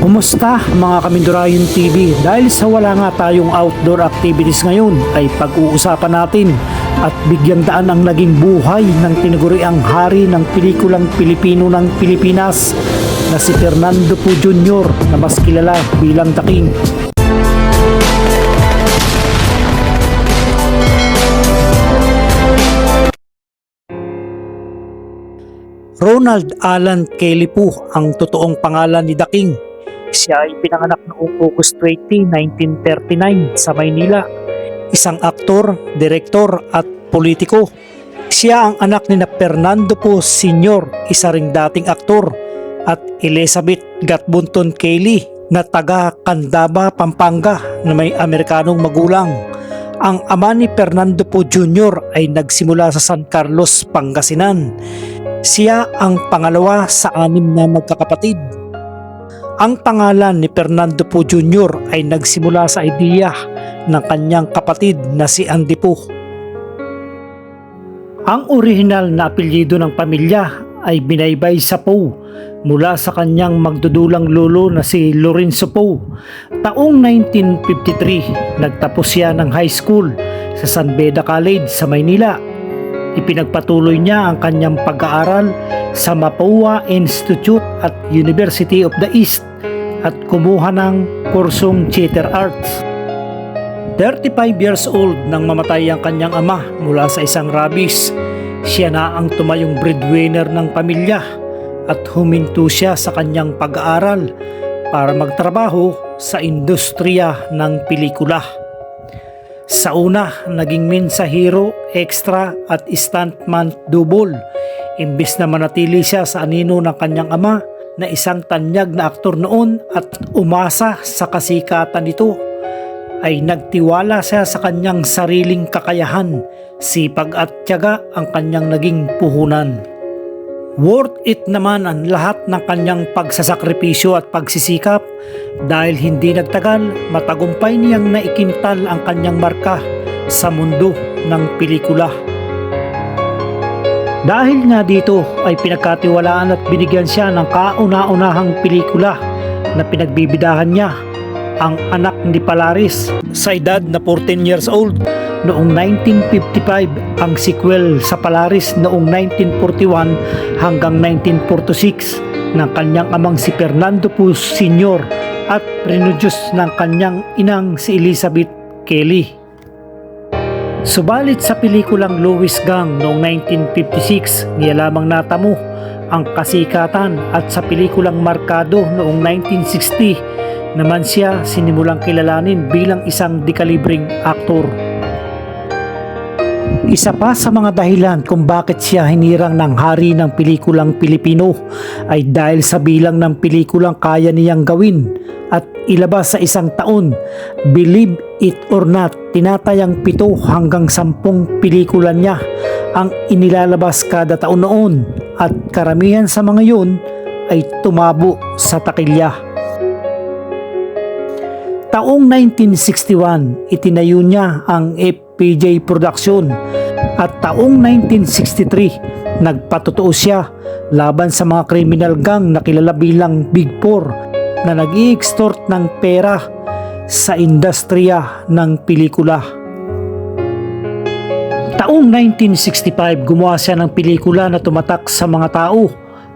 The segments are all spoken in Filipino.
Kumusta mga Kamindurayon TV? Dahil sa wala nga tayong outdoor activities ngayon ay pag-uusapan natin at bigyang daan ang naging buhay ng tinaguriang hari ng pelikulang Pilipino ng Pilipinas na si Fernando Po Jr. na mas kilala bilang The King. Ronald Alan Kelly po ang totoong pangalan ni The King. Siya ay pinanganak noong August 20, 1939 sa Maynila. Isang aktor, direktor at politiko. Siya ang anak ni na Fernando po Sr., isa ring dating aktor, at Elizabeth Gatbunton Kelly na taga Candaba, Pampanga na may Amerikanong magulang. Ang ama ni Fernando po Jr. ay nagsimula sa San Carlos, Pangasinan. Siya ang pangalawa sa anim na magkakapatid. Ang pangalan ni Fernando Po Jr. ay nagsimula sa idea ng kanyang kapatid na si Andy Po. Ang orihinal na apelyido ng pamilya ay binaybay sa Po mula sa kanyang magdudulang lolo na si Lorenzo Po. Taong 1953, nagtapos siya ng high school sa San Beda College sa Maynila Ipinagpatuloy niya ang kanyang pag-aaral sa Mapua Institute at University of the East at kumuha ng kursong Theater Arts. 35 years old nang mamatay ang kanyang ama mula sa isang rabies. Siya na ang tumayong breadwinner ng pamilya at huminto siya sa kanyang pag-aaral para magtrabaho sa industriya ng pelikula. Sa una, naging mensahero, extra at stuntman double. Imbis na manatili siya sa anino ng kanyang ama na isang tanyag na aktor noon at umasa sa kasikatan nito, ay nagtiwala siya sa kanyang sariling kakayahan, sipag at tiyaga ang kanyang naging puhunan. Worth it naman ang lahat ng kanyang pagsasakripisyo at pagsisikap dahil hindi nagtagal matagumpay niyang naikintal ang kanyang marka sa mundo ng pelikula. Dahil nga dito ay pinagkatiwalaan at binigyan siya ng kauna-unahang pelikula na pinagbibidahan niya ang anak ni Palaris sa edad na 14 years old noong 1955 ang sequel sa Palaris noong 1941 hanggang 1946 ng kanyang amang si Fernando Puz Sr. at prinudyos ng kanyang inang si Elizabeth Kelly. Subalit sa pelikulang Louis Gang noong 1956 niya lamang natamo ang kasikatan at sa pelikulang Markado noong 1960 naman siya sinimulang kilalanin bilang isang dekalibring aktor. Isa pa sa mga dahilan kung bakit siya hinirang ng hari ng pelikulang Pilipino ay dahil sa bilang ng pelikulang kaya niyang gawin at ilabas sa isang taon. Believe it or not, tinatayang pito hanggang sampung pelikula niya ang inilalabas kada taon noon at karamihan sa mga yun ay tumabo sa takilya. Taong 1961, itinayo niya ang FPJ Production at taong 1963, nagpatotoo siya laban sa mga criminal gang na kilala bilang Big Four na nag extort ng pera sa industriya ng pelikula. Taong 1965, gumawa siya ng pelikula na tumatak sa mga tao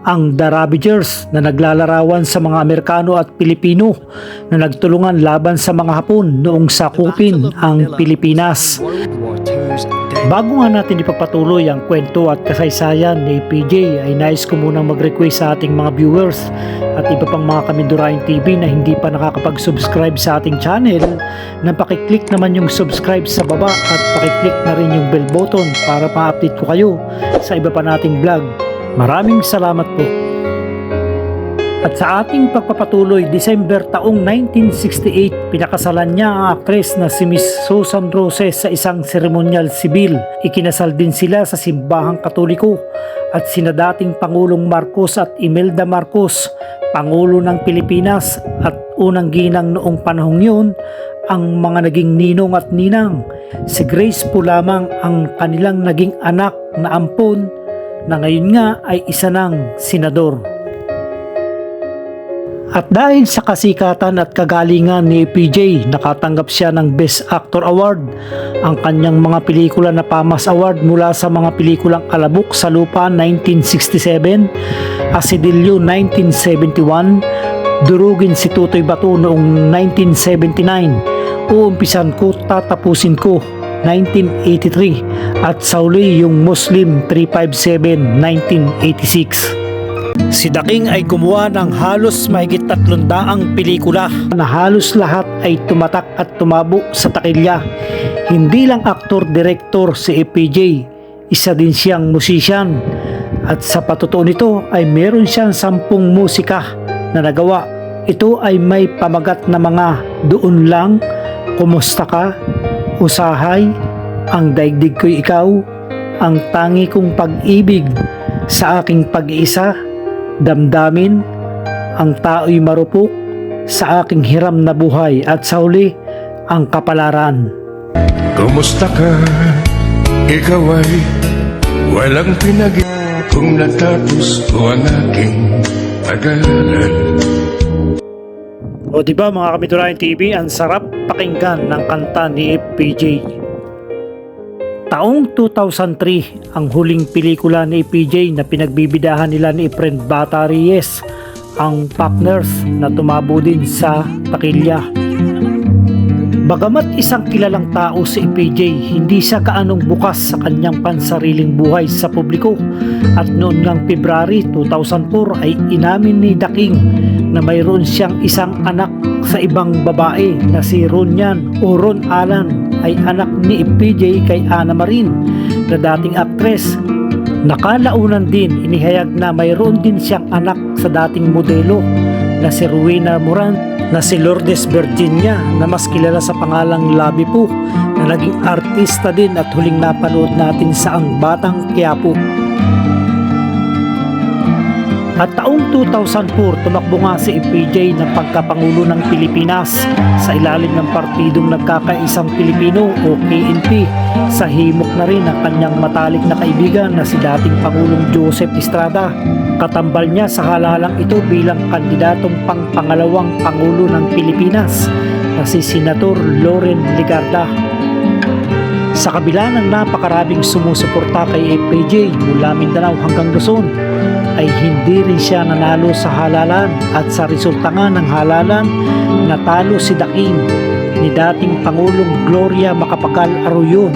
ang The Ravagers na naglalarawan sa mga Amerikano at Pilipino na nagtulungan laban sa mga Hapon noong sakupin ang Pilipinas. Bago nga natin ipapatuloy ang kwento at kasaysayan ni PJ ay nais ko munang mag-request sa ating mga viewers at iba pang mga Kamindurain TV na hindi pa nakakapag-subscribe sa ating channel na pakiclick naman yung subscribe sa baba at pakiclick na rin yung bell button para ma-update ko kayo sa iba pa nating vlog. Maraming salamat po. At sa ating pagpapatuloy, December taong 1968, pinakasalan niya ang aktres na si Miss Susan Roses sa isang seremonyal sibil. Ikinasal din sila sa simbahang katoliko at sina dating Pangulong Marcos at Imelda Marcos, Pangulo ng Pilipinas at unang ginang noong panahong yun, ang mga naging ninong at ninang. Si Grace po lamang ang kanilang naging anak na ampon na ngayon nga ay isa ng senador. At dahil sa kasikatan at kagalingan ni PJ, nakatanggap siya ng Best Actor Award. Ang kanyang mga pelikula na Pamas Award mula sa mga pelikulang Alabok sa Lupa 1967, Asidilyo 1971, Durugin si Tutoy Bato noong 1979, Uumpisan ko, Tatapusin ko 1983 at Sauli yung Muslim 357 1986. Si Daking ay gumawa ng halos mahigit tatlong daang pelikula na halos lahat ay tumatak at tumabo sa takilya. Hindi lang aktor, direktor si EPJ, isa din siyang musician. At sa patotoo nito ay meron siyang sampung musika na nagawa. Ito ay may pamagat na mga doon lang, kumusta ka, usahay, ang daigdig ko'y ikaw, ang tangi kong pag-ibig, sa aking pag-iisa, damdamin, ang tao'y marupok, sa aking hiram na buhay at sa huli, ang kapalaran. Kumusta ka? Ikaw ay walang pinag Kung natapos ko ang aking pag-aaral O di ba mga Kamiturayan TV, ang sarap pakinggan ng kanta ni FPJ. Taong 2003, ang huling pelikula ni FPJ na pinagbibidahan nila ni Friend Bata Reyes, ang Partners na tumabo din sa takilya. Bagamat isang kilalang tao si EPJ, hindi siya kaanong bukas sa kanyang pansariling buhay sa publiko at noon ngang February 2004 ay inamin ni Daking na mayroon siyang isang anak sa ibang babae na si Ronyan o Ron Alan ay anak ni EPJ kay Ana Marin na dating aktres Nakalaunan din inihayag na mayroon din siyang anak sa dating modelo na si Rowena Moran na si Lourdes Virginia na mas kilala sa pangalang Labi po na naging artista din at huling napanood natin sa Ang Batang Quiapo. At taong 2004, tumakbo nga si EPJ ng pagkapangulo ng Pilipinas sa ilalim ng Partidong Nagkakaisang Pilipino o KNP. Sa himok na rin ang kanyang matalik na kaibigan na si dating Pangulong Joseph Estrada. Katambal niya sa halalang ito bilang kandidatong pang pangalawang Pangulo ng Pilipinas na si Senator Loren Ligarda. Sa kabila ng napakaraming sumusuporta kay FPJ mula Mindanao hanggang Luzon, ay hindi rin siya nanalo sa halalan at sa resulta nga ng halalan, natalo si Daking ni dating Pangulong Gloria Macapagal Arroyo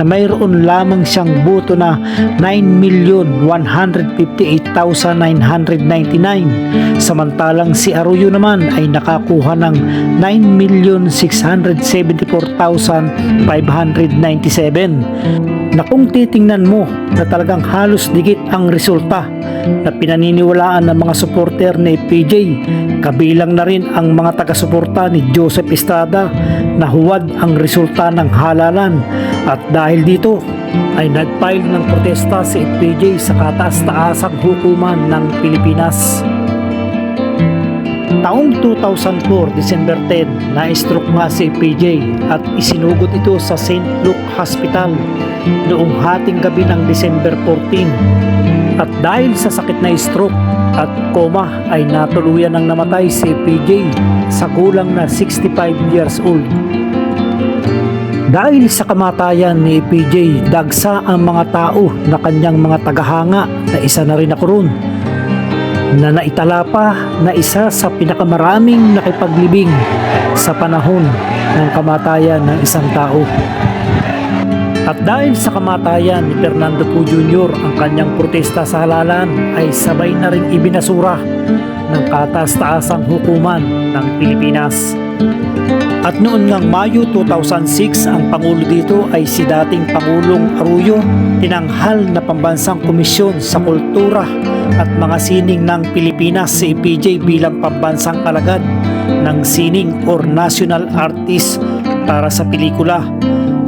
na mayroon lamang siyang boto na 9,158,999 samantalang si Arroyo naman ay nakakuha ng 9,674,597 na kung titingnan mo na talagang halos digit ang resulta na pinaniniwalaan ng mga supporter ni PJ kabilang na rin ang mga taga-suporta ni Joseph Estrada na huwad ang resulta ng halalan at dahil dito ay nag-file ng protesta si FPJ sa kataas-taasang hukuman ng Pilipinas. Taong 2004, December 10, na-stroke nga si PJ at isinugot ito sa St. Luke Hospital noong hating gabi ng December 14. At dahil sa sakit na stroke at coma ay natuluyan ng namatay si PJ sa kulang na 65 years old. Dahil sa kamatayan ni PJ, dagsa ang mga tao na kanyang mga tagahanga na isa na rin ako ron na naitala pa na isa sa pinakamaraming nakipaglibing sa panahon ng kamatayan ng isang tao. At dahil sa kamatayan ni Fernando Po Jr. ang kanyang protesta sa halalan ay sabay na rin ibinasura ng kataas-taasang hukuman ng Pilipinas. At noon ngang Mayo 2006, ang Pangulo dito ay si dating Pangulong Arroyo, tinanghal na pambansang komisyon sa kultura at mga sining ng Pilipinas si PJ bilang pambansang alagad ng sining or national artist para sa pelikula.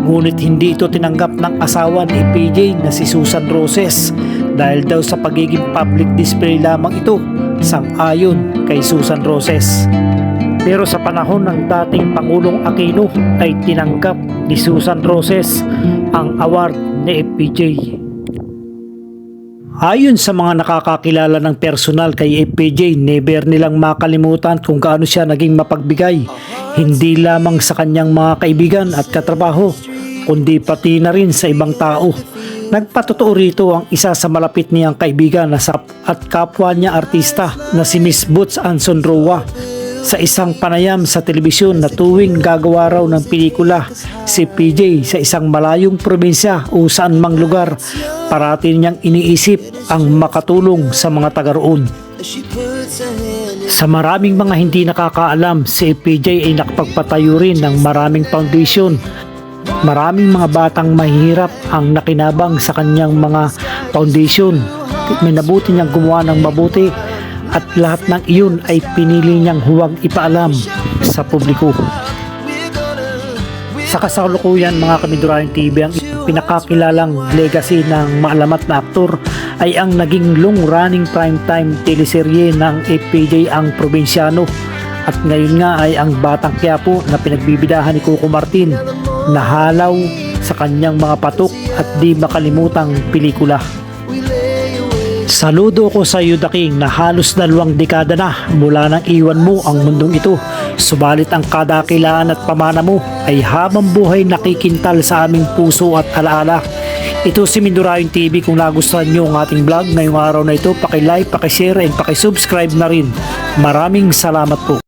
Ngunit hindi ito tinanggap ng asawa ni PJ na si Susan Roses dahil daw sa pagiging public display lamang ito sang-ayon kay Susan Roses. Pero sa panahon ng dating Pangulong Aquino ay tinanggap ni Susan Roses ang award ni FPJ. Ayon sa mga nakakakilala ng personal kay FPJ, never nilang makalimutan kung gaano siya naging mapagbigay. Hindi lamang sa kanyang mga kaibigan at katrabaho, kundi pati na rin sa ibang tao. Nagpatotoo rito ang isa sa malapit niyang kaibigan na sa at kapwa niya artista na si Miss Boots Anson Roa sa isang panayam sa telebisyon na tuwing gagawa raw ng pelikula si PJ sa isang malayong probinsya o saan mang lugar parati niyang iniisip ang makatulong sa mga taga roon. Sa maraming mga hindi nakakaalam, si PJ ay nakapagpatayo rin ng maraming foundation. Maraming mga batang mahihirap ang nakinabang sa kanyang mga foundation. Minabuti niyang gumawa ng mabuti at lahat ng iyon ay pinili niyang huwag ipaalam sa publiko. Sa kasalukuyan mga Kamidurayan TV, ang pinakakilalang legacy ng maalamat na aktor ay ang naging long-running primetime teleserye ng FPJ ang Probinsyano at ngayon nga ay ang Batang Quiapo na pinagbibidahan ni Coco Martin na halaw sa kanyang mga patok at di makalimutang pelikula. Saludo ko sa iyo, The King, na halos dalawang dekada na mula nang iwan mo ang mundong ito. Subalit ang kadakilaan at pamana mo ay habang buhay nakikintal sa aming puso at alaala. Ito si Mindurayon TV. Kung nagustuhan nyo ang ating vlog ngayong araw na ito, pakilike, pakishare, and pakisubscribe na rin. Maraming salamat po.